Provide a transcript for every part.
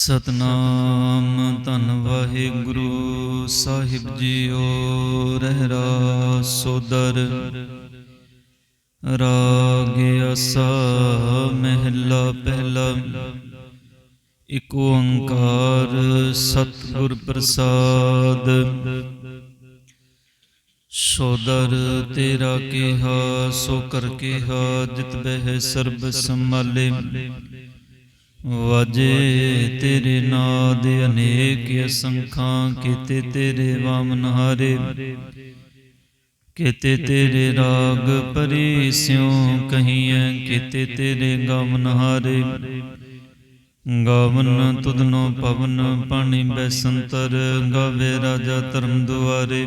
ਸਤਨਾਮ ਧੰਨ ਵਾਹਿਗੁਰੂ ਸਾਹਿਬ ਜੀਓ ਰਹਿਰਾ ਸੋਦਰ ਰਾਗ ਅਸਾ ਮਹਿਲਾ ਪਹਿਲਾ। ਇਕ ਓੰਕਾਰ ਸਤਿਗੁਰ ਪ੍ਰਸਾਦ। ਸੋਦਰ ਤੇਰਾ ਕਿਹਾ, ਸੋ ਕਰ ਕਿਹਾ, ਜਿਤ ਬਹਿ ਸਰਬ ਸੰਭਾਲੇ। ਵਾਜੇ ਤੇਰੇ ਨਾਦ ਅਨੇਕ ਅਸੰਖਾਂ, ਕੀਤੇ ਤੇਰੇ ਵਾਮਨ ਹਾਰੇ, ਕੀਤੇ ਤੇਰੇ ਰਾਗ ਪਰੀ ਸਿਉ ਕਹੀਐ, ਕੀਤੇ ਤੇਰੇ ਗਾਵਨ ਹਾਰੇ। ਗਾਵਨ ਤੁਧਨੋ ਪਵਨ, ਪਾਣੀ ਬੈਸੰਤਰ, ਗਾਵੇ ਰਾਜਾ ਧਰਮ ਦੁਆਰੇ।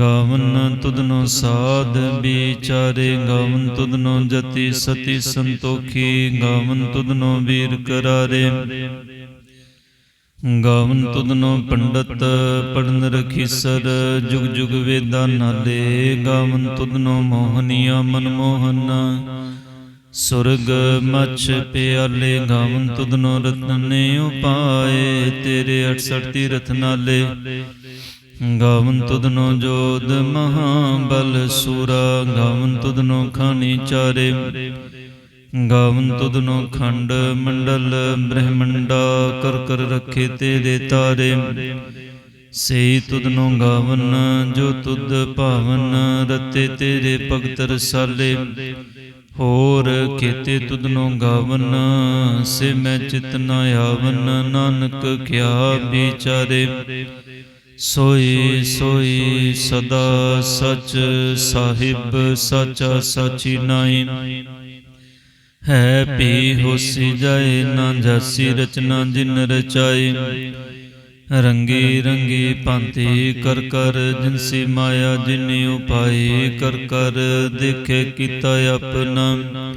ਗਾਵਨ ਤੁਧਨੋ ਸਾਧ ਵਿਚਾਰੇ, ਗਾਵਨ ਤੁਧਨੋ ਜਤੀ ਸਤੀ ਸੰਤੋਖੀ, ਗਾਵਨ ਤੁਧਨੋ ਵੀਰ ਕਰਾਰੇ। ਗਾਵਨ ਤੁਧਨੋ ਪੰਡਤ ਪੜਨ ਰਖੀਸਰ ਜੁਗ ਜੁਗ ਵੇਦਾਂ ਨਾਲੇ। ਗਾਵਨ ਤੁਧਨੋ ਮੋਹਨੀਆ ਮਨਮੋਹਨ ਸੁਰਗ ਮਛ ਪਿਆਲੇ, ਗਾਵਨ ਤੁਧਨੋ ਨੇ ਉਪਾਏ। ਤੇਰੇ 68 ਤੀਰਥ ਨਾਲੇ। ਗਾਵਨ ਤੁਧਨੋ ਜੋਦ ਮਹਾਬਲ ਸੂਰਾ, ਗਾਵਨ ਤੁਧਨੋ ਖਾਨੀ ਚਾਰੇ। ਗਾਵਨ ਤੁਧਨੋ ਖੰਡ ਮੰਡਲ ਬ੍ਰਹਮੰਡਾ, ਕਰ ਕਰ ਰੱਖੇ ਤੇਰੇ ਤਾਰੇ। ਸਈ ਤੁਧਨੋ ਗਾਵਨ, ਜੋ ਤੁਧ ਭਾਵਨ, ਰਤੇ ਤੇਰੇ ਭਗਤ ਰਸਾਲੇ। ਹੋਰ ਕੀਤੇ ਤੁਧਨੋ ਗਾਵਨ, ਸੇ ਮੈਂ ਚਿਤ ਨ ਆਵਨ, ਨਾਨਕ ਕਿਆ ਵਿਚਾਰੇ। ਸੋਈ ਸੋਈ ਸਦਾ ਸਚ ਸਾਹਿਬ ਸਾਚਾ ਸਾਚੀ ਨਾਈ ਹੈ ਪੀ ਹੋਸੀ ਜਾਏ ਨਾ ਜਾਸੀ ਰਚਨਾ ਜਿਨ ਰਚਾਈ। ਰੰਗੀ ਰੰਗੀ ਭਾਂਤੀ ਕਰ ਕਰ ਜਿਨਸੀ ਮਾਇਆ ਜਿਨੀ ਉਪਾਈ ਕਰ ਕਰ ਦੇਖੇ ਕੀਤਾ ਆਪਣਾ।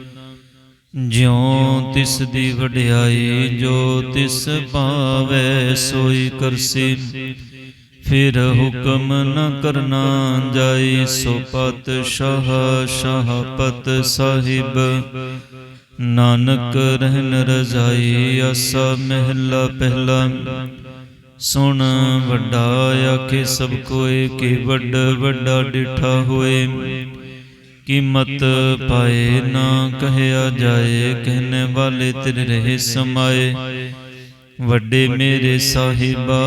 ਜਿਉ ਤਿਸ ਦੀ ਵਡਿਆਈ ਜੋ ਤਿਸ ਭਾਵੇ ਸੋਈ ਕਰਸੀ। ਫਿਰ ਹੁਕਮ ਨ ਕਰਨਾ ਜਾਈ ਸੋ ਪਤ ਸ਼ਾਹ ਸ਼ਾਹ ਪਤ ਸਾਹਿਬ। ਨਾਨਕ ਰਹਿਨ ਰਜ਼ਾਈ ਆਸਾ ਮਹਿਲਾ ਪਹਿਲਾ। ਸੁਣ ਵੱਡਾ ਆਖੇ ਸਭ ਕੋਏ ਕਿ ਵੱਡ ਵੱਡਾ ਡਿਠਾ ਹੋਏ। ਕੀਮਤ ਪਾਏ ਨਾ ਕਹਿਆ ਜਾਏ ਕਹਿਨੇ ਵਾਲੇ ਤੇਰੇ ਰਹੇ ਸਮਾਏ। ਵੱਡੇ ਮੇਰੇ ਸਾਹਿਬਾ,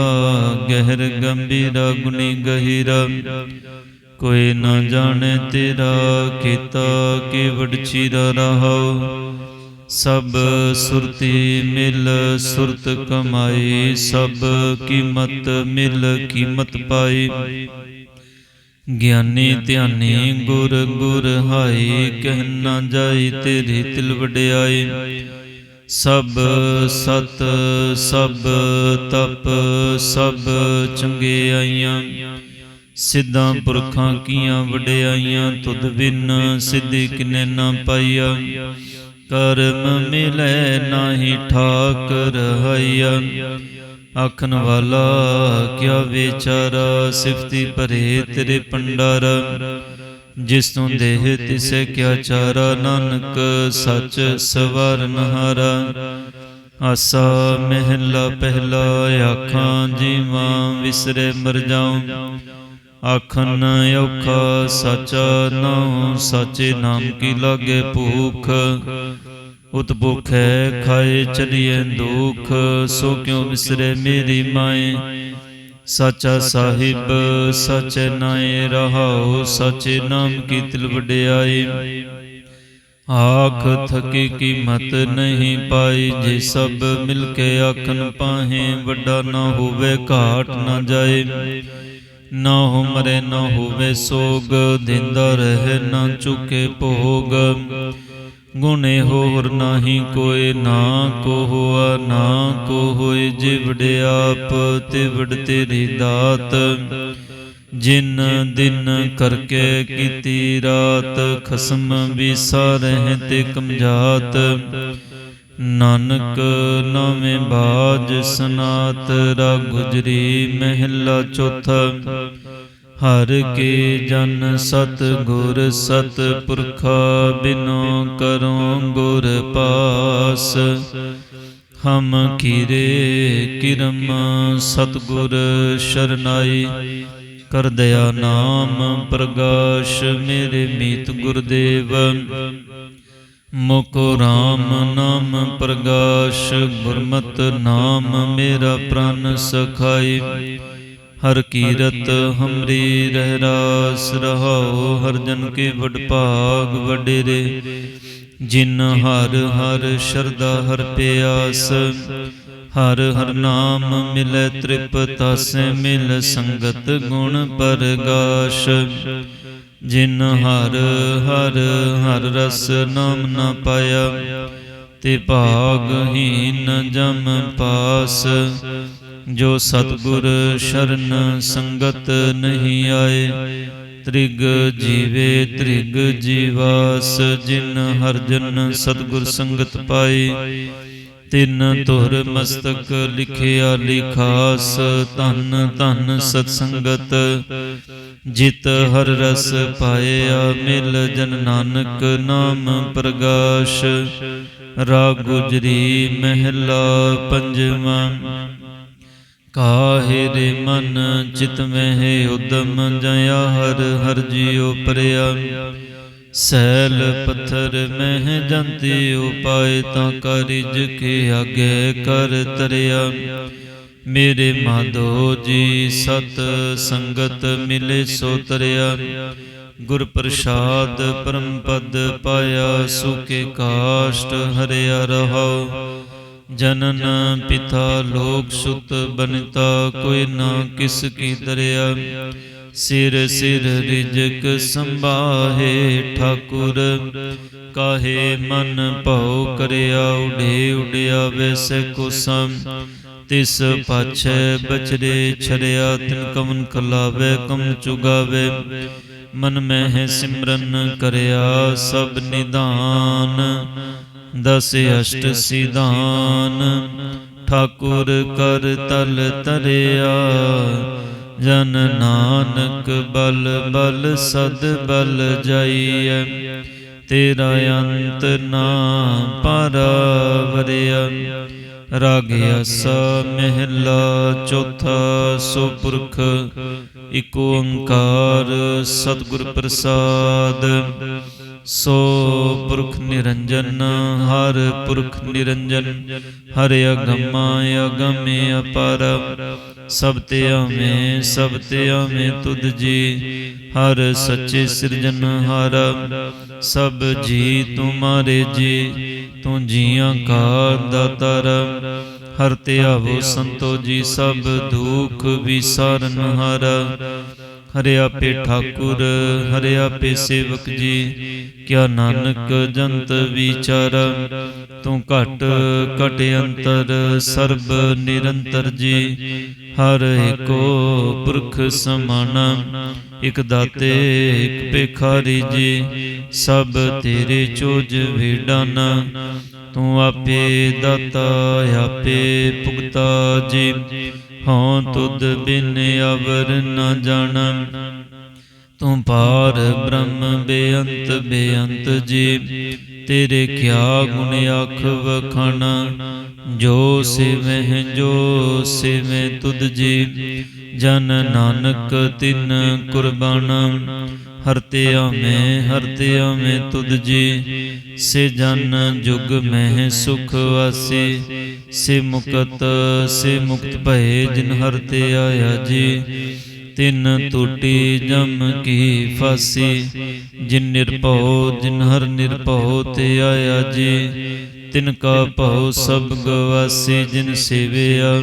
ਗਹਿਰ ਗੰਭੀਰਾ ਗੁਣੀ ਗਹਿਰਾ। ਕੋਈ ਨਾ ਜਾਣੇ ਤੇਰਾ ਕੀਤਾ ਕਿ ਵਡਚੀਰਾ ਰਹਾਉ ਸਭ ਸੁਰਤੀ ਮਿਲ, ਸੁਰਤ ਕਮਾਈ। ਸਭ ਕੀਮਤ ਮਿਲ, ਕੀਮਤ ਪਾਈ। ਗਿਆਨੀ ਧਿਆਨੀ ਗੁਰ ਗੁਰ ਹਾਈ, ਕਹਿ ਨਾ ਜਾਈ ਤੇਰੀ ਤਿਲ ਵਡਿਆਈ। ਸਭ ਸਤ, ਸਭ ਤਪ, ਸਭ ਚੰਗਿਆਈਆਂ ਸਿੱਧਾਂ ਪੁਰਖਾਂ ਕੀਆਂ ਵਡਿਆਈਆਂ, ਤੁਧ ਬਿਨ ਸਿੱਧੀ ਕਿਨੇ ਨਾ ਪਾਈਆ। ਕਰਮ ਮਿਲੇ ਨਾਹੀ ਠਾਕ ਰਹਾਈਆ ਆਖਣ ਵਾਲਾ, ਕਿਆ ਵਿਚਾਰਾ ਸਿਫਤੀ ਭਰੇ ਤੇਰੇ ਪੰਡਾਰ ਜਿਸ ਤੋਂ ਦੇਹ ਤਿਸੇ ਕਿਆ ਚਾਰਾ, ਨਾਨਕ ਸੱਚ ਸਵਰਨ ਹਾਰਾ ਆਸਾ ਮਹਿਲਾ ਪਹਿਲਾ, ਆਖਾਂ ਜੀਵਾਂ ਵਿਸਰੇ ਮਰ ਜਾਉ। ਆਖਨ ਔਖਾ, ਸਚਾ ਨਾਉ, ਸਾਚੇ ਨਾਮ ਕੀ ਲਾਗੇ ਭੂਖ? ਉਤ ਭੁਖੈ ਖਾਏ ਚਲੀਏ ਦੁਖ, ਸੋ ਕਿਉ ਵਿਸਰੇ ਮੇਰੀ ਮਾਏ? ਸਚਾ ਸਾਹਿਬ, ਸਚੇ ਨਾਏ ਰਹਾਉ ਸਚੇ ਨਾਮ ਕੀ ਤਿਲ ਵਡਿਆਈ ਆਖ ਥਕੀ ਕੀਮਤ ਨਹੀਂ ਪਾਈ, ਜੇ ਸਭ ਮਿਲ ਕੇ ਆਖਨ ਪਾਹੇ, ਵੱਡਾ ਨਾ ਹੋਵੇ ਘਾਟ ਨਾ ਜਾਏ। ਨਾ ਹੋ ਮਰੇ, ਨਾ ਹੋਵੇ ਸੋਗ, ਦਿੰਦਾ ਰਹੇ ਨਾ ਚੁਕੇ ਭੋਗ। ਗੁਣੇ ਹੋਰ ਨਾਹੀ ਕੋਏ ਨਾ ਕੋ ਹੋਆ ਨਾ ਕੋ ਹੋਏ ਜਿਵੜ ਆਪ, ਤਿਵੜ ਤੇਰੀ ਦਾਤ। ਜਿਨ ਦਿਨ ਕਰਕੇ ਕੀਤੀ ਰਾਤ, ਖਸਮ ਵਿਸਾ ਰਹਿ ਤੇ ਕਮਜਾਤ। ਨਾਨਕ ਨਾਵੇਂ ਬਾਜ ਸਨਾਤ ਰਾ ਗੁਜਰੀ ਮਹਿਲਾ ਚੌਥਾ। ਹਰ ਕੇ ਜਨ ਸਤ ਗੁਰ ਸਤ ਪੁਰਖਾ ਬਿਨੋ ਕਰੋ ਗੁਰ ਪਾਸ। ਹਮ ਕੀਰੇ ਕਿਰਮ ਸਤਗੁਰ ਸ਼ਰਨਾਈ। ਕਰ ਦਇਆ ਨਾਮ ਪ੍ਰਗਾਸ਼ ਮੇਰੇ ਮੀਤ ਗੁਰਦੇਵ ਮੁਕੋ ਰਾਮ ਨਾਮ ਪ੍ਰਗਾਸ਼ ਗੁਰਮਤ ਨਾਮ ਮੇਰਾ ਪ੍ਰਾਨ ਸਖਾਈ। ਹਰ ਕੀਰਤ ਹਮਰੀ ਰਹਿ ਰਾਸ ਰਹਾਉ, ਹਰ ਜਨ ਕੇ ਵਡ ਭਾਗ ਵਡੇਰੇ। ਜਿਨ ਹਰ ਹਰ ਸ਼ਰਦਾ ਹਰ ਪਿਆਸ, ਹਰ ਹਰ ਨਾਮ ਮਿਲੈ ਤ੍ਰਿਪਤ ਸੇ ਮਿਲ ਸੰਗਤ ਗੁਣ ਪਰਗਾਸ਼। ਜਿਨ ਹਰ ਹਰ ਹਰ ਰਸ ਨਾਮ ਨਾ ਪਾਇਆ, ਤੇ ਭਾਗਹੀਨ ਜਮ ਪਾਸ। ਜੋ ਸਤਗੁਰ ਸ਼ਰਨ ਸੰਗਤ ਨਹੀਂ ਆਏ, ਤ੍ਰਿਗ ਜੀਵੇ, ਤ੍ਰਿਗ ਜੀਵਾਸ, ਜਿਨ ਹਰ ਜਨ ਸਤਗੁਰ ਸੰਗਤ ਪਾਈ ਤਿਨ ਤੁਰ ਮਸਤਕ ਲਿਖਿਆ ਲਿਖਾਸ, ਧਨ ਧਨ ਸਤ ਸੰਗਤ ਜਿਤ ਹਰ ਰਸ ਪਾਇਆ ਮਿਲ ਜਨ ਨਾਨਕ ਨਾਮ ਪ੍ਰਗਾਸ਼। ਰਾ ਗੁਜਰੀ ਮਹਿਲਾ ਪੰਜਵਾਂ ਕਾਹੇ ਦੇ ਮਨ ਚਿਤ ਮਹਿ ਉਦਮ ਜਇਆ ਹਰ ਹਰ ਜਿਉ ਪਰਿਆ। ਸੈਲ ਪੱਥਰ ਮਹਿ ਜੰਤੀ ਉਪਾਏ ਤਾਂ ਕਰਿਜ ਕੇ ਆਗੇ ਕਰ ਤਰਿਆ। ਮੇਰੇ ਮਾਧੋ ਜੀ ਸਤ ਸੰਗਤ ਮਿਲੇ ਸੋ ਤਰਿਆ। ਗੁਰ ਪ੍ਰਸਾਦ ਪਰਮ ਪਦ ਪਾਇਆ ਸੁਕੇ ਕਾਸ਼ਟ ਹਰਿਆ ਰਹਾਉ। ਜਨਨ ਪਿਤਾ ਲੋਕ ਸੁਤ ਬਨਤਾ, ਕੋਈ ਨਾ ਕਿਸ ਕੀ ਦਰਿਆ। ਸਿਰ ਸਿਰ ਰਿਜਕ ਸੰਭਾਹੇ ਠਾਕੁਰ, ਕਾਹੇ ਮਨ ਭਉ ਕਰਿਆ, ਉਡੇ ਉਡਿਆ ਵੈਸੇ ਕੁਸਮ। ਤਿਸ ਪਾਛੈ ਬਚਰੇ ਛੜਿਆ, ਤਿਨ ਕਮਨ ਕਲਾਵੇ, ਕਮ ਚੁਗਾਵੇ। ਮਨ ਮਹਿ ਸਿਮਰਨ ਕਰਿਆ ਸਭ ਨਿਦਾਨ ਦਸ ਅਸ਼ਟ ਸਿਧਾਨ ਠਾਕੁਰ ਕਰ ਤਲ ਤਰਿਆ। ਜਨ ਨਾਨਕ ਬਲ ਬਲ ਸਦ ਬਲ ਜਾਈਐ। ਤੇਰਾ ਅੰਤ ਨਾ ਪਰਵਰਿਆ। ਰਾਗ ਅਸਾ ਮਹਿਲਾ ਚੌਥਾ ਸੋ ਪੁਰਖ ਇਕ ਓੰਕਾਰ ਸਤਿਗੁਰ ਪ੍ਰਸਾਦ। ਸੋ ਪੁਰਖ ਨਿਰੰਜਨ, ਹਰ ਪੁਰਖ ਨਿਰੰਜਨ, ਹਰ ਅਗਮਾ, ਅਗਮੇ ਅਪਰ। ਸਭ ਤੇ ਆਵੇਂ, ਸਭ ਤੇ ਆਵੇਂ ਤੁਧ ਜੀ, ਹਰ ਸੱਚੇ ਸਿਰਜਨ ਹਰ। ਸਭ ਜੀ ਤੁਮਾਰੇ ਜੀ, ਤੂੰ ਜੀਆਂ ਕਾ ਦਾਤਰ। ਹਰ ਤੇ ਆਵੋ ਸੰਤੋ ਜੀ, ਸਭ ਦੁਖ ਵਿਸਾਰਨ ਹਰ। ਹਰਿਆ ਪੇ ਠਾਕੁਰ, ਹਰਿਆ ਪੇ ਸੇਵਕ ਜੀ, ਕਿਆ ਨਾਨਕ ਜੰਤ ਵਿਚਾਰ, ਤੂੰ ਘਟ ਘਟ ਅੰਤਰ, ਸਰਬ ਨਿਰੰਤਰ ਜੀ, ਹਰ ਏਕੋ ਪੁਰਖ ਸਮਾਨ, ਇਕ ਦਾਤੇ, ਇਕ ਭਿਖਾਰੀ ਜੀ, ਸਭ ਤੇਰੇ ਚੋਜ ਵੇਡਾਨਾ ਤੂੰ ਆਪੇ ਦਾਤਾ, ਆਪੇ ਭੁਗਤਾ ਜੀ। ਹਉ ਤੁਧ ਬਿਨ ਅਵਰ ਨ ਜਾਣੰ ਤੂੰ ਪਾਰ ਬ੍ਰਹਮ, ਬੇਅੰਤ ਬੇਅੰਤ ਜੀ। ਤੇਰੇ ਕਿਆ ਗੁਣ ਆਖ ਵਖਾਣਾ। ਜੋ ਸਿਵਹਿ, ਜੋ ਸਿਵੈ ਤੁਧ ਜੀ। ਜਨ ਨਾਨਕ ਤਿਨ ਕੁਰਬਾਨਾ। ਹਰਤੇ ਮੈਂ ਹਰਤਿਆ ਮੈਂ ਤੁਧ ਜੀ। ਸੇ ਜਨ ਜੁਗ ਮਹਿ ਸੁਖ ਵਾਸੀ। ਸੇ ਮੁਕਤ ਸੇ ਮੁਕਤ ਭਏ ਜਿਨ ਹਰਤੇ ਆਇਆ ਜੀ। ਤਿਨ ਟੂਟੀ ਜਮ ਕੀ ਫਾਸੀ। ਜਿਨ ਨਿਰਭਉ, ਜਿਨ ਹਰ ਨਿਰਭਉ ਤੇ ਆਇਆ ਜੀ। ਤਿਨ ਕਾ ਭਉ ਸਭ ਗਵਾਸੀ, ਜਿਨ ਸੇਵਿਆ।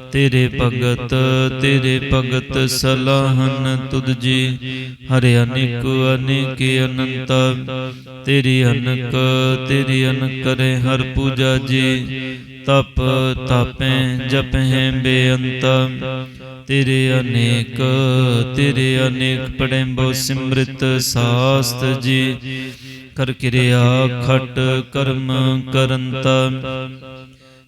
ਤੇਰੇ ਭਗਤ ਤੇਰੇ ਭਗਤ ਸਲਾਹਨ ਤੁਧ ਜੀ। ਹਰਿ ਅਨੇਕ ਅਨੇਕ ਅਨੰਤ, ਤੇਰੀ ਅਨਕ ਤੇਰੀ ਅਨਕ ਕਰੇ ਹਰ ਪੂਜਾ ਜੀ। ਤਪ ਤਾਪੈ, ਜਪਹਿ ਬੇਅੰਤ, ਤੇਰੇ ਅਨੇਕ ਤੇਰੇ ਅਨੇਕ ਪੜੈਂਬੋ ਸਿਮ੍ਰਿਤ ਸਾਸਤ ਜੀ। ਕਰ ਕਿਰਿਆ ਖਟ ਕਰਮ ਕਰੰਤਾ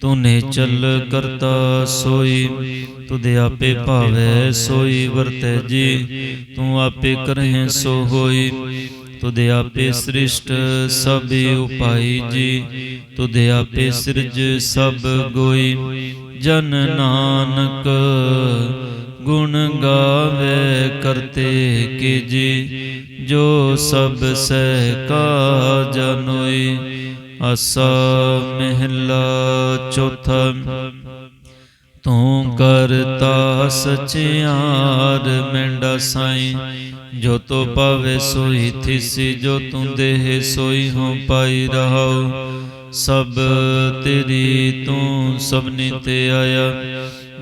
ਤੂੰ ਨੇਚਲ ਕਰਤਾ ਸੋਈ। ਤੁਧ ਆਪੇ ਭਾਵੈ ਸੋਈ, ਵਰਤੈ ਜੀ। ਤੂੰ ਆਪੇ ਕਰਹਿ ਸੋ ਹੋਈ। ਤੁਧ ਆਪੇ ਸ੍ਰਿਸ਼ਟ ਸਭ ਉਪਾਈ ਜੀ। ਤੁਧ ਆਪੇ ਸਿਰਜ ਸਭ ਗੋਈ। ਜਨ ਨਾਨਕ ਗੁਣ ਗਾਵੇ ਕਰਤੇ ਕੀ ਜੀ। ਜੋ ਸਭ ਸਹਿ ਕਾ ਜਨੋਈ ਅਸਾ ਮਹਿਲਾ ਚੌਥਾ, ਤੂੰ ਕਰਤਾ ਸਚਿਆਰ ਮੈਂਡਾ ਸਾਈ, ਜੋ ਤੋ ਪਾਵੇ ਸੋਈ ਥਿਸੀ, ਜੋ ਤੂੰ ਦੇਹ ਸੋਈ ਹੋ ਪਾਈ ਰਹਾਉ, ਸਭ ਤੇਰੀ ਤੂੰ ਸਭਨੀ ਤੇ ਆਇਆ,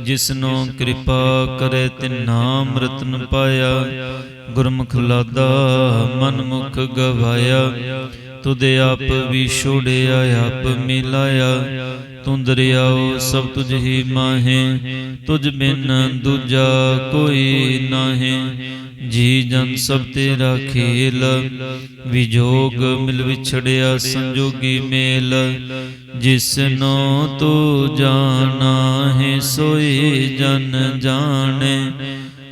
ਜਿਸਨੋ ਕਿਰਪਾ ਕਰੇ ਤਿਨ ਨਾਮ ਰਤਨ ਪਾਇਆ, ਗੁਰਮੁਖ ਲਾਦਾ ਮਨ ਮੁਖ ਗਵਾਇਆ ਤੁਧ ਆਪ ਵੀ ਛੋੜਿਆ ਆਪ ਮਿਲਾਇਆ। ਤੂੰ ਦਰਿਆਓ ਸਭ ਤੁਝ ਹੀ ਮਾਹੇ। ਤੁਝ ਬਿਨ ਦੂਜਾ ਕੋਈ ਨਾਹੀ। ਜੀ ਜਨ ਸਭ ਤੇਰਾ ਖੇਲ ਵਿਜੋਗ ਮਿਲ ਵਿਛੜਿਆ ਸੰਜੋਗੀ ਮੇਲ। ਜਿਸਨੋ ਤੂੰ ਜਾਣਾ ਹੈ ਸੋਈ ਜਨ ਜਾਣੇ।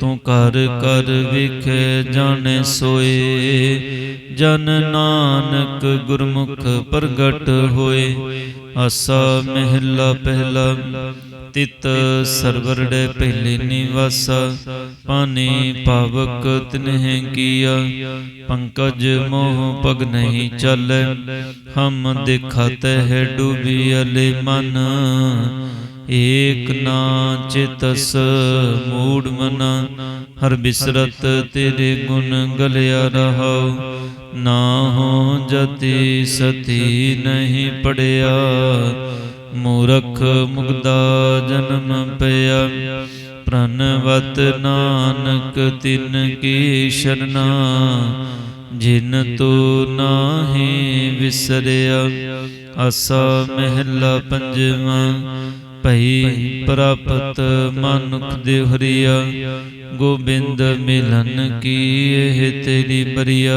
ਤੂੰ ਕਰ ਕਰ ਵੇਖੇ ਜਾਣੇ ਸੋਏ। ਜਨ ਨਾਨਕ ਗੁਰਮੁਖ ਪ੍ਰਗਟ ਹੋਏ। ਆਸਾ ਮਹਿਲਾ ਪਹਿਲਾ, ਤਿਤ ਸਰਵਰੜੇ ਪਹਿਲੇ ਨਿਵਾਸਾ। ਪਾਣੀ ਪਾਵਕ ਤਿਨਹਿ ਕੀਆ। ਪੰਕਜ ਮੋਹ ਪਗ ਨਹੀਂ ਚੱਲ। ਹਮ ਦੇਖਤ ਹੈ ਡੁਬੀ ਅਲੇ ਮਨ। ਏਕ ਨਾ ਚਿਤਸ ਮੂੜ ਮਨਾ, ਹਰ ਬਿਸਰਤ ਤੇਰੇ ਗੁਣ ਗਲਿਆ ਰਹਾਉ। ਨਾ ਹੋ ਜਤੀ ਸਤੀ ਨਹੀਂ ਪੜਿਆ, ਮੂਰਖ ਮੁਗਦਾ ਜਨਮ ਪਿਆ। ਪ੍ਰਨਵਤ ਨਾਨਕ ਤਿਨ ਕੀ ਸ਼ਰਨਾ, ਜਿਨ ਤੂ ਨਾਹੀ ਵਿਸਰਿਆ। ਅਸਾ ਮਹਿਲਾ ਪੰਜਵਾਂ ਭਈ ਪ੍ਰਾਪਤ ਮਨੁਖ ਦੇ ਗੋਬਿੰਦ ਮਿਲਨ ਕੀ ਇਹ ਤੇਰੀ ਬਰੀਆ?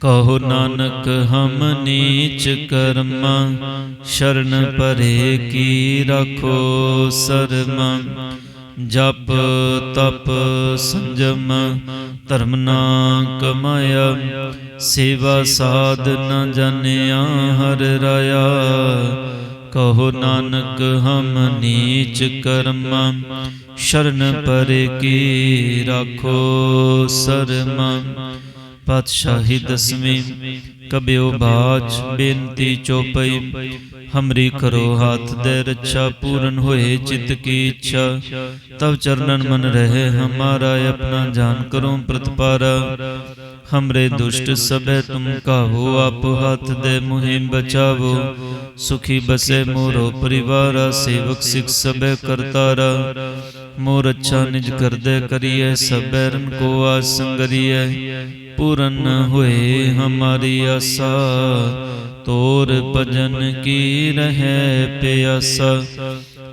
ਕਹੋ ਨਾਨਕ, ਹਮ ਨੀਚ ਕਰਮਾ, ਸ਼ਰਨ ਪਰੇ ਕੀ ਰੱਖੋ ਸਰਮ। ਜਪ ਤਪ ਸੰਜਮ, ਧਰਮ ਨਾ ਕਮਾਇਆ, ਸੇਵਾ ਸਾਧ ਨ ਜਾਣਿਆ ਹਰ ਰਾਇਆ। ਕਹੋ ਨਾਨਕ, ਹਮ ਨੀਚ ਕਰਮਾ, ਸ਼ਰਨ ਪਰੇ ਕੀ ਰੱਖੋ ਸਰਮ। ਪਾਤਸ਼ਾਹੀ ਦਸਵੀਂ, ਕਬਿਓ ਬਾਚ ਬੇਨਤੀ ਚੋਪਈ, ਹਮਰੀ ਕਰੋ ਹਾਥ ਦੇ ਰੱਛਾ, ਪੂਰਨ ਹੋਏ ਚਿਤ ਕੀ ਇੱਛਾ। ਤਬ ਚਰਨਨ ਮਨ ਰਹੇ, ਹਮਾਰਾ ਆਪਣਾ ਜਾਨ ਕਰੋ ਪ੍ਰਤਪਾਰਾ। हमरे दुष्ट सबे तुम काहो आप हाथ दे मुहिम बचावो सुखी बसे मोरो परिवारा सेवक सिख सबे करतारा मोर अच्छा निज कर दे करिए सबैरन को आसंगरिए पूरन हुए हमारी आशा तोर भजन की रहे प्यासा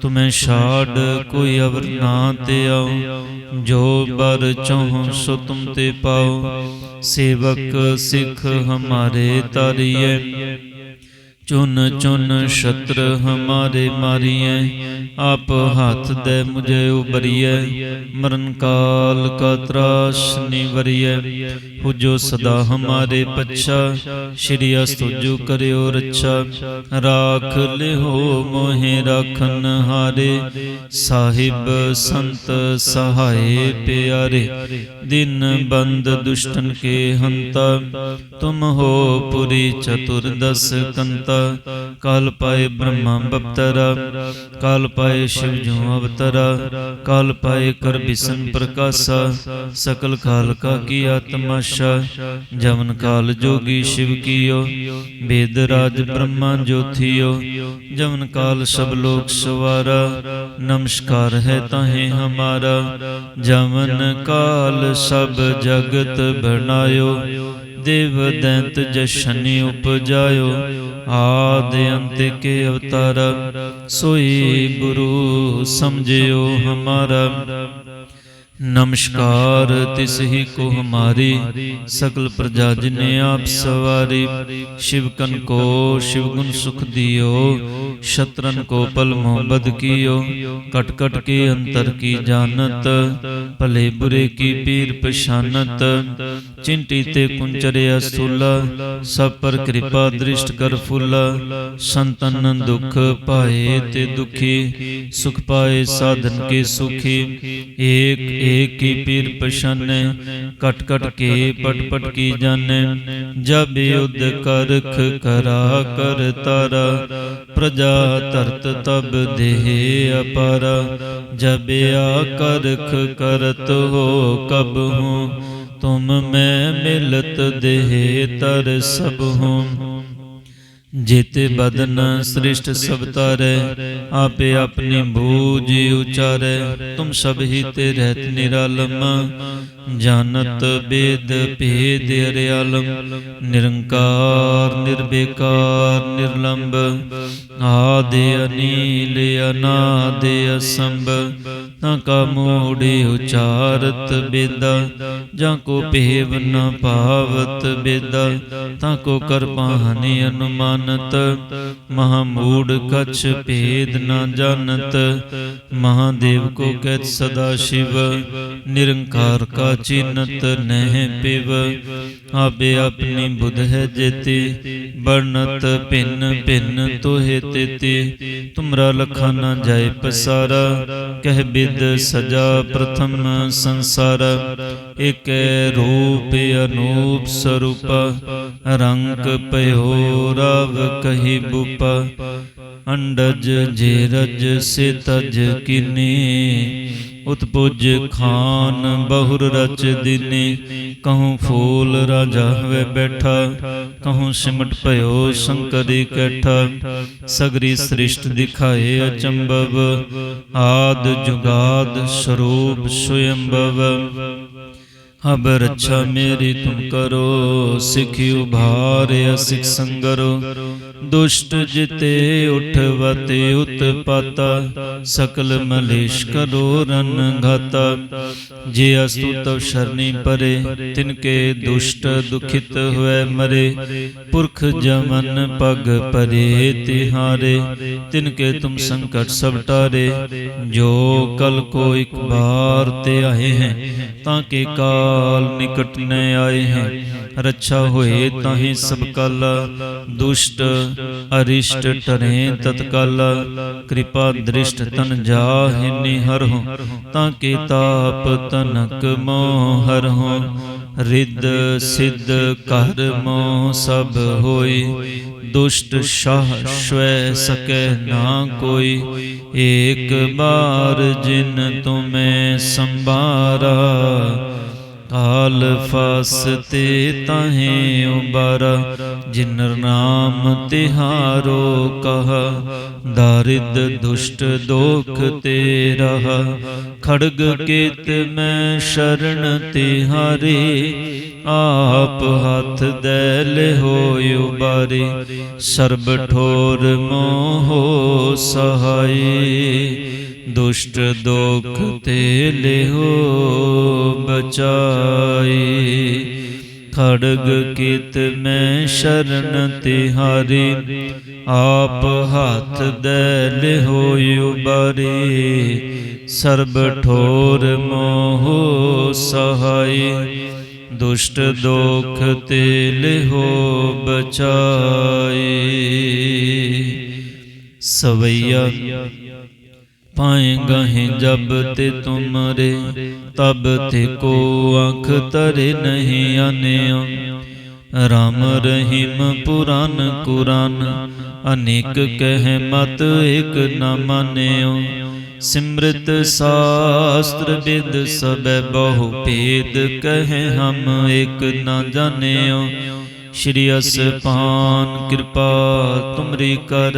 ਤੁਮੈ ਛਾੜ ਕੋਈ ਅਵਰ ਨਾ ਤੇ ਆਓ। ਜੋ ਬਰ ਚਾਹੋ ਸੋ ਤੁਮ ਤੇ ਪਾਓ। ਸੇਵਕ ਸਿੱਖ ਹਮਾਰੇ ਤਾਰੀਏ ਚੁਨ ਚੁਨ ਸ਼ਤਰ ਹਮਾਰੇ ਮਾਰੀਐ। ਆਪ ਹੱਥ ਦੇ ਮੁਝੇ ਉਬਰੀਐ ਮਰਨ ਕਾਲ ਕਾ ਤਰਾਸ਼ ਨਿਵਰੀਐ। ਹੋ ਜੋ ਸਦਾ ਹਮਾਰੇ ਪੱਛਾ, ਸ਼੍ਰੀ ਅਸਤੁਜੂ ਕਰਿਓ ਰੱਛਾ। ਰਾਖ ਲਿਓ ਮੋਹਿ ਰਾਖਨ ਹਾਰੇ, ਸਾਹਿਬ ਸੰਤ ਸਹਾਏ ਪਿਆਰੇ। ਦਿਨ ਬੰਦ ਦੁਸ਼ਟਨ ਕੇ ਹੰਤਾ, ਤੁਮ ਹੋ ਪੁਰੀ ਚਤੁਰਦਸ ਕੰਤਾ। ਕਾਲ ਪਾਏ ਬ੍ਰਹਮਾ ਬਪਤਰਾ, ਕਾਲ ਪਾਏ ਸ਼ਿਵ ਜੋ ਅਵਤਰਾ, ਕਾਲ ਪਾਏ ਕਰ ਬਿਸਨ ਪ੍ਰਕਾਸ਼ਾ, ਸਕਲ ਕਾਲ ਕਾ ਕੀਆ ਤਮਾਸ਼ਾ ਜਵਨ ਕਾਲ ਜੋਗੀ ਸ਼ਿਵ ਕੀਓ ਵੇਦ ਰਾਜ ਬ੍ਰਹਮਾ ਜੋਥਿਓ, ਜਵਨ ਕਾਲ ਸਭ ਲੋਕ ਸਵਾਰਾ, ਨਮਸਕਾਰ ਹੈ ਤਾਹੇ ਹਮਾਰਾ, ਜਵਨ ਕਾਲ ਸਭ ਜਗਤ ਬਣਾਇਓ ਦੇਵ ਦੈਂਤ ਜਸ਼ਨੀ ਉਪਜਾਇਓ ਆਦ ਅੰਤ ਕੇ ਅਵਤਾਰ ਸੋਈ ਗੁਰੂ ਸਮਝਿਓ ਹਮਾਰਾ। ਨਮਸਕਾਰ, ਤਿਸ ਹੀ ਕੋ ਹਮਾਰੀ ਸਕਲ ਪ੍ਰਜਾ ਜਿਨੇ ਆਪ ਸਵਾਰੀ। ਸ਼ਿਵ ਕਨ ਕੋ ਸ਼ਿਵ ਗੁਣ ਸੁਖ ਦਿਓ, ਸ਼ਤਰਨ ਕੋ ਪਲ ਮੁਹੱਬਤ ਕੀਓ। ਕਟ ਕਟ ਕੇ ਅੰਤਰ ਕੀ ਜਾਣਤ, ਭਲੇ ਬੁਰੇ ਕੀ ਪੀਰ ਪਛਾਨਤ। ਚਿੰਟੀ ਤੇ ਕੁੰਚਰਿਆ ਸਥੂਲਾ ਸਭ ਪਰ ਕਿਰਪਾ ਦ੍ਰਿਸ਼ਟ ਕਰ ਫੁੱਲਾ। ਸੰਤਨ ਦੁਖ ਪਾਏ ਤੇ ਦੁਖੀ, ਸੁਖ ਪਾਏ ਸਾਧਨ ਕੇ ਸੁਖੀ। ਏਕ ਏਕ ਕੀ ਪੀਰ ਪਛਾਨੈ ਕਟ ਕਟ ਕੇ ਪਟ ਪਟ ਕੀ ਜਾਣੈ ਜਬ ਯੁਧ ਕਰਖ ਕਰਾ ਕਰ ਤਾਰਾ ਪ੍ਰਜਾ ਤਰਤ ਤਬ ਦੇਹ ਅਪਾਰਾ ਜਬ ਆ ਕਰਖ ਕਰਤ ਹੋ ਕਬ ਹੂੰ ਤੁਮ ਮੈਂ ਮਿਲਤ ਦੇਹ ਤਰ ਸਭ ਹੂੰ ਜੇਤੇ ਬਦਨ ਸ੍ਰਿਸ਼ਟ ਸਭ ਤਾਰੈ, ਆਪੇ ਆਪਣੀ ਬੂਝ ਉਚਾਰੈ, ਤੁਮ ਸਭ ਹੀ ਤੇ ਰਹਿਤ ਨਿਰਾਲਮ। ਜਾਣਤ ਬੇਦ ਭੇਦ ਅਰਿਆਲਮ, ਨਿਰੰਕਾਰ, ਨਿਰਬੇਕਾਰ, ਨਿਰਲੰਬ, ਆਦਿ ਅਨੀਲ, ਅਨਾਦਿ ਅਸੰਭ ਤਾਂ ਕਾ ਮੂੜੀ ਉਚਾਰਤ ਬੇਦਾ, ਜਾਂ ਕੋ ਭੇਵ ਨ ਭਾਵਤ ਬੇਦਾ, ਤਾਂ ਕੋ ਕਰਪਾਨੀ ਅਨੁਮਾਨਤ, ਮਹਾ ਮੂੜ ਕਛ ਭੇਦ ਨ ਜਾਣਤ, ਮਹਾਦੇਵ ਕੋ ਕਹਿਤ ਸਦਾ ਸ਼ਿਵ, ਨਿਰੰਕਾਰ ਕਾ ਚਿਨਤ ਨਹਿ ਪਿਵ, ਆਪੇ ਆਪਣੀ ਬੁਧ ਹੈ ਜੇਤੀ। ਬਰਨਤ ਭਿੰਨ ਭਿੰਨ ਤੋਹਿ ਤੇਤੀ, ਤੁਮਰਾ ਲਖਾ ਨ ਜਾਏ ਪਸਾਰਾ। ਕਹਿ ਬਿਦ ਸਜਾ ਪ੍ਰਥਮ ਸੰਸਾਰ ਇਕ ਰੂਪ ਅਨੂਪ ਸਰੂਪ। ਰੰਗ ਪਇਓ ਰਵ ਕਹੀ ਬੂਪ, ਅੰਡਜ ਜੇਰਜ ਰਜ ਸੇ ਉਤਪੁਜ ਖਾਨ, ਬਹੁਰ ਰਚ ਦਿਨੇ। ਕਹੂੰ ਫੂਲ ਰਾਜਾ ਹੋਵੇ ਬੈਠਾ। ਕਹੂੰ ਸਿਮਟ ਭਇਓ ਸ਼ੰਕਰੀ ਕੈਠਾ। ਸਗਰੀ ਸ੍ਰਿਸ਼ਟ ਦਿਖਾਏ ਅਚੰਭਵ। ਆਦ ਜੁਗਾਦ ਸਰੂਪ ਸੁਯੰਭਵ। ਅਬ ਰੱਛਾ ਮੇਰੀ ਤੁਮ ਕਰੋ, ਸਿਖਿ ਉਭਾਰਿਆ ਸਿਖ ਸੰਗਰੋ। ਦੁਸ਼ਟ ਜਿਤੇ ਉਠਵਤੇ ਉਤਪਾਤਾ, ਸਕਲ ਮਲੇਸ਼ ਕਰੋ ਰਨ ਘਾਤਾ। ਜੇ ਅਸਤੁ ਤਵ ਸ਼ਰਨੀ ਪਰੇ, ਤਿਨ ਕੇ ਦੁਸ਼ਟ ਦੁਖਿਤ ਹੋਏ ਮਰੇ। ਪੁਰਖ ਜਮਨ ਪਗ ਪਰੇ ਤਿਹਾਰੇ, ਤਿਨ ਕੇ ਤੁਮ ਸੰਕਟ ਸਭ ਟਾਰੇ। ਜੋ ਕਲ ਕੋ ਇੱਕ ਬਾਰ ਤੇ ਆਏ ਹੈ, ਤਾਂ ਕੇ ਕਾਲ ਨਿਕਟ ਨ ਆਏ ਹੈ। ਰੱਛਾ ਹੋਏ ਤਾਹੀ ਸਭ ਕਲ। ਦੁਸ਼ਟ ਅਰਿਸ਼ਟ ਟਰੇ ਤਤਕਲ। ਕਿਰਪਾ ਦ੍ਰਿਸ਼ਟ ਤਨ ਜਾਹਿ ਨਿਹਰ ਤਾਂ ਕੇ ਤਾਪ ਤਨਕ ਮੋਹਰ ਹੋ। ਰਿੱਧ ਸਿੱਧ ਘਰ ਸਭ ਹੋਈ ਦੁਸ਼ਟ ਸ਼ਾਹ ਸ਼ਵੈ ਸਕੈ ਨਾ ਕੋਈ। ਏਕ ਬਾਰ ਜਿਨ ਤੁਮੈ ਸੰਭਾਰਾ। ਕਾਲ ਫਸਤੇ ਤਾਹੇ ਉਬਾਰਾ, ਜਿਨਰ ਨਾਮ ਤਿਹਾਰੋ ਕਹ। ਦਾਰਿਦ ਦੁਸ਼ਟ ਦੋਖ ਤੇ ਰਹਾ। ਖੜਗ ਕੇਤ ਮੈਂ ਸ਼ਰਨ ਤਿਹਾਰੇ, ਆਪ ਹੱਥ ਦੇ ਲਿਹੋਇ ਉਬਾਰੇ। ਸਰਬ ਠੋਰ ਮੋਹ ਸਹਾਈ। ਦੁਸ਼ਟ ਦੋਖ ਤੇ ਲਿਹੋ ਬਚਾਈ। ਖੜਗ ਕੀਤ ਮੈਂ ਸ਼ਰਨ ਤਿਹਾਰੀ ਆਪ ਹੱਥ ਦੇ ਲਿਹੋਇ ਉਬਾਰੇ। ਸਰਬ ਠੋਰ ਮੋਹ ਸਹਾਈ, ਦੁਸ਼ਟ ਦੋਖ ਤੇ ਲਿਹੋ ਬਚਾਈ। ਸਵਈਆ ਪਾਏ ਗਹਿ ਜਬ ਤੇ ਤੁਮਰੇ ਤਬ ਤੇ ਕੋ ਅੱਖ ਤਰੇ ਨਹੀਂ ਆਨਿਓ ਰਾਮ ਰਹੀਮ ਪੁਰਾਨ ਕੁਰਾਨ ਅਨੇਕ ਕਹਿ ਮਤ ਇਕ ਨ ਮਾਨਿਓ। ਸਿਮਰਤ ਸ਼ਾਸਤਰ ਵਿਦ ਸਬੈ ਬਹੁ ਭੇਦ ਕਹਿ ਹਮ ਇਕ ਨ ਜਾਣਿਓ। ਸ਼੍ਰੀ ਅਸਪਾਨ ਕਿਰਪਾ ਤੁਮਰੀ ਕਰ।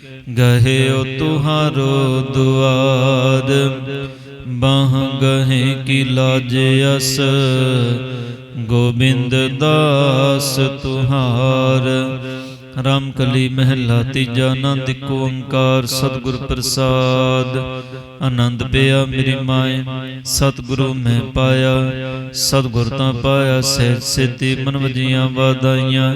ਗਹਿਓ ਤੁਹਾਰੋ ਦੁਆਰ, ਬਾਹ ਗਹੇ ਕੀ ਲਾਜ ਅਸ, ਗੋਬਿੰਦ ਦਾਸ ਤੁਹਾਰ। ਰਾਮ ਕਲੀ ਮਹਿਲਾ ਤੀਜਾ ਆਨੰਦ ਇੱਕ ਓੰਕਾਰ, ਸਤਿਗੁਰ ਪ੍ਰਸਾਦ। ਆਨੰਦ ਪਿਆ ਮੇਰੀ ਮਾਏ, ਸਤਿਗੁਰੂ ਮੈਂ ਪਾਇਆ। ਸਤਿਗੁਰ ਤਾਂ ਪਾਇਆ, ਸਹਿਜ ਸਿੱਧੀ ਮਨ ਵਜੀਆਂ ਵਾਦਾਈਆਂ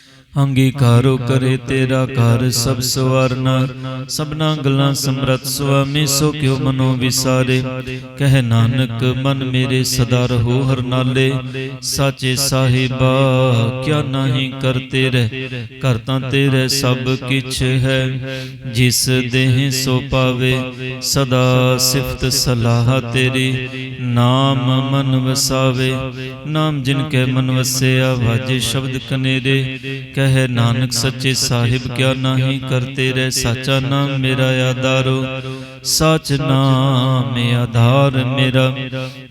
ਅੰਗੀਕਾਰੋ ਕਰੇ ਤੇਰਾ ਘਰ ਸਭ ਸਵਾਰਨਾ। ਸਭਨਾ ਗੱਲਾਂ ਸਮਰਤ ਸੁਆਮੀ, ਸੋ ਕਿਉ ਮਨੋ ਵਿਸਾਰੇ। ਕਹਿ ਨਾਨਕ, ਮਨ ਮੇਰੇ ਸਦਾ ਰਹੋ ਹਰ ਨਾਲੇ ਸਾਚੇ ਸਾਹਿਬਾ, ਕਿਆ ਨਹੀਂ ਕਰਤੇ ਰਹਿ। ਘਰ ਤਾਂ ਤੇਰੇ ਸਭ ਕਿਛ ਹੈ। ਜਿਸ ਦੇਹ ਸੋ ਪਾਵੇ, ਸਦਾ ਸਿਫਤ ਸਲਾਹ ਤੇਰੀ। ਨਾਮ ਮਨ ਵਸਾਵੇ। ਨਾਮ ਜਿਨ ਕੈ ਮਨ ਵਸਿਆ, ਵਾਜੇ ਸ਼ਬਦ ਕਨੇਰੇ। ਕਹੇ ਨਾਨਕ ਸੱਚੇ ਸਾਹਿਬ ਕਿਆ ਨਹੀਂ ਕਰਤੇ ਰਹਿ ਸਾਚਾ ਨਾਮ ਮੇਰਾ ਆਧਾਰੋ ਸਚ ਨਾਮ ਆਧਾਰ ਮੇਰਾ,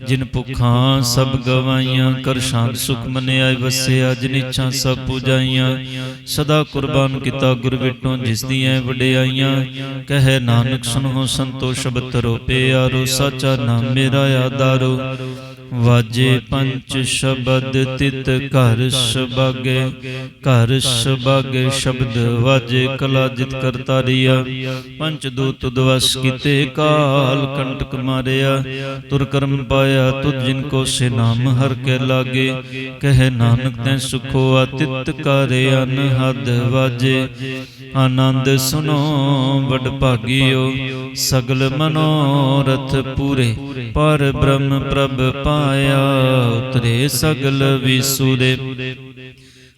ਜਿਨ ਭੁਖਾਂ ਸਭ ਗਵਾਈਆਂ ਕਰ ਸ਼ਾਂਤ ਸੁਖ ਮਨਿਆ ਵਸਿਆ ਜਿਨ ਇੱਛਾ ਸਭ ਪੂਜਾਈਆਂ। ਸਦਾ ਕੁਰਬਾਨ ਕੀਤਾ ਗੁਰ ਵਿਟੋਂ, ਜਿਸ ਦੀਆਂ ਵਡਿਆਈਆਂ। ਕਹੇ ਨਾਨਕ, ਸੁਨੋ ਸੰਤੋਖ ਸ਼ਬਦ ਪਿਆਰੋ, ਸਾਚਾ ਨਾਮ ਮੇਰਾ ਆਧਾਰੋ। ਵਾਜੇ ਪੰਚ ਸ਼ਬਦ ਤਿਤ ਘਰ ਸਬਾਗੇ ਘਰ ਸਬਾਗੇ ਸ਼ਬਦ ਵਾਜੇ ਕਲਾ ਜਿਤ ਕਰਤਾਰੀਆ। ਪੰਚ ਦੂਤ ਦਵਸ ਕੀਤੇ ਕਾਲ ਕੰਟਕ ਮਾਰਿਆ, ਤੁਰ ਕਰਮ ਪਾਇਆ ਤੁਧ ਜਿਨ ਕੋ ਸੇ ਨਾਮ ਹਰ ਕੇ ਲਾਗੇ। ਕਹੇ ਨਾਨਕ ਤੈ ਸੁਖੋ ਅਤਿਤ ਕਰੇ ਅਨਹਦ ਵਾਜੇ। ਆਨੰਦ ਸੁਨੋ ਵਡ ਭਾਗਿਓ, ਸਗਲ ਮਨੋਰਥ ਪੂਰੇ। ਪਰ ਬ੍ਰਹਮ ਪ੍ਰਭ ਪਾਇਆ, ਉਤਰੇ ਸਗਲ ਵਿਸੂਰੇ।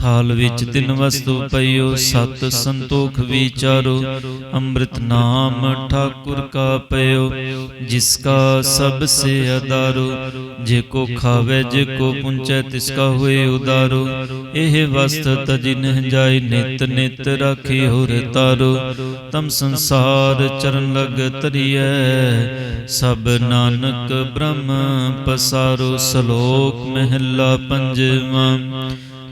ਥਾਲ ਵਿੱਚ ਤਿੰਨ ਵਸਤੂ ਪਈਓ ਸਤ ਸੰਤੋਖ ਵਿਚਾਰੋ। ਅੰਮ੍ਰਿਤ ਨਾਮ ਠਾਕੁਰ ਕਾ ਪਇਓ ਜਿਸ ਕਾ ਸਭ ਸੇ ਅਦਾਰੋ। ਜੇ ਕੋ ਖਾਵੇ ਜੇ ਕੋ ਪੁੰਚੈ ਤਿਸ ਕਾ ਹੋਏ ਉਦਾਰੋ। ਇਹ ਵਸਤ ਤਜਿ ਨਹਿ ਜਾਏ ਨਿਤ ਨਿਤ ਰਾਖੀ ਹੋਰ ਤਾਰੋ। ਤਮ ਸੰਸਾਰ ਚਰਨ ਲਗ ਤਰੀਐ ਸਭ ਨਾਨਕ ਬ੍ਰਹਮ ਪਸਾਰੋ ਸ਼ਲੋਕ ਮਹਿਲਾ ਪੰਜਵਾਂ।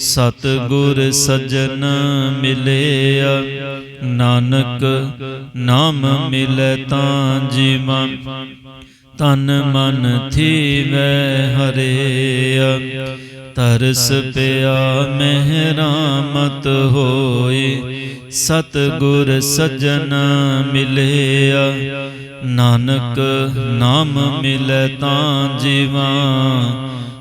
ਸਤ ਗੁਰ ਸਜਣ ਮਿਲਿਆ। ਨਾਨਕ ਨਾਮ ਮਿਲੈ ਤਾਂ ਜੀਵਾਂ। ਤਨ ਮਨ ਥੀਵੈ ਹਰਿਆ। ਤਰਸ ਪਿਆ ਮਹਿਰਾਮਤ ਹੋਈ। ਸਤ ਗੁਰ ਸਜਣ ਮਿਲਿਆ। ਨਾਨਕ ਨਾਮ ਮਿਲੈ ਤਾਂ ਜੀਵਾਂ।